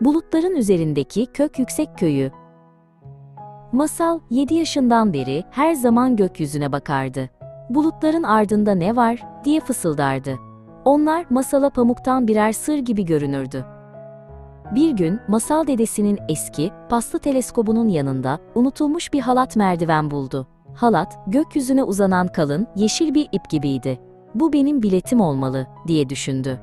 Bulutların üzerindeki kök yüksek köyü. Masal 7 yaşından beri her zaman gökyüzüne bakardı. Bulutların ardında ne var diye fısıldardı. Onlar masala pamuktan birer sır gibi görünürdü. Bir gün masal dedesinin eski, paslı teleskobunun yanında unutulmuş bir halat merdiven buldu. Halat, gökyüzüne uzanan kalın, yeşil bir ip gibiydi. Bu benim biletim olmalı, diye düşündü.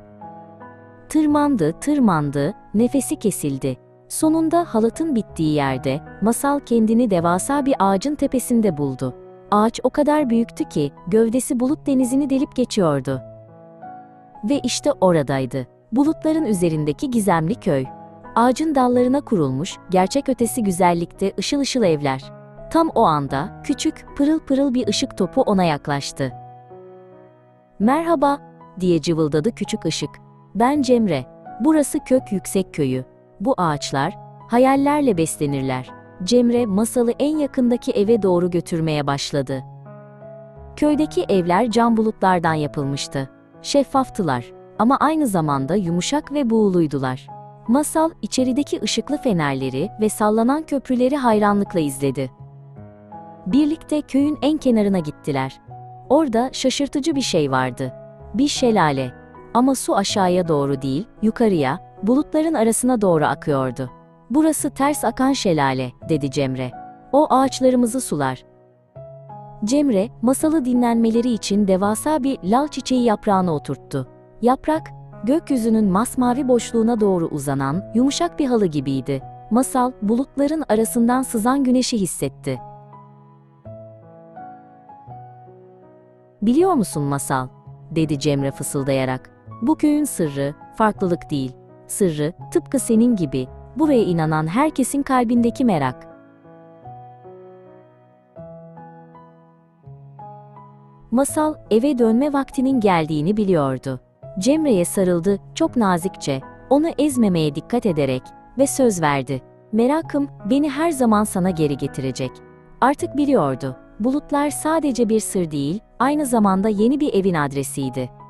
Tırmandı, tırmandı, nefesi kesildi. Sonunda halatın bittiği yerde, masal kendini devasa bir ağacın tepesinde buldu. Ağaç o kadar büyüktü ki, gövdesi bulut denizini delip geçiyordu. Ve işte oradaydı. Bulutların üzerindeki gizemli köy. Ağacın dallarına kurulmuş, gerçek ötesi güzellikte ışıl ışıl evler. Tam o anda, küçük, pırıl pırıl bir ışık topu ona yaklaştı. Merhaba, diye cıvıldadı küçük ışık. Ben Cemre. Burası Kök Yüksek Köyü. Bu ağaçlar, hayallerle beslenirler. Cemre masalı en yakındaki eve doğru götürmeye başladı. Köydeki evler cam bulutlardan yapılmıştı. Şeffaftılar ama aynı zamanda yumuşak ve buğuluydular. Masal içerideki ışıklı fenerleri ve sallanan köprüleri hayranlıkla izledi. Birlikte köyün en kenarına gittiler. Orada şaşırtıcı bir şey vardı. Bir şelale. Ama su aşağıya doğru değil, yukarıya, bulutların arasına doğru akıyordu. Burası ters akan şelale, dedi Cemre. O ağaçlarımızı sular. Cemre, masalı dinlenmeleri için devasa bir lal çiçeği yaprağına oturttu. Yaprak, gökyüzünün masmavi boşluğuna doğru uzanan yumuşak bir halı gibiydi. Masal, bulutların arasından sızan güneşi hissetti. Biliyor musun Masal? dedi Cemre fısıldayarak. Bu köyün sırrı, farklılık değil. Sırrı, tıpkı senin gibi, buraya inanan herkesin kalbindeki merak. Masal, eve dönme vaktinin geldiğini biliyordu. Cemre'ye sarıldı, çok nazikçe, onu ezmemeye dikkat ederek ve söz verdi. Merakım, beni her zaman sana geri getirecek. Artık biliyordu, bulutlar sadece bir sır değil, aynı zamanda yeni bir evin adresiydi.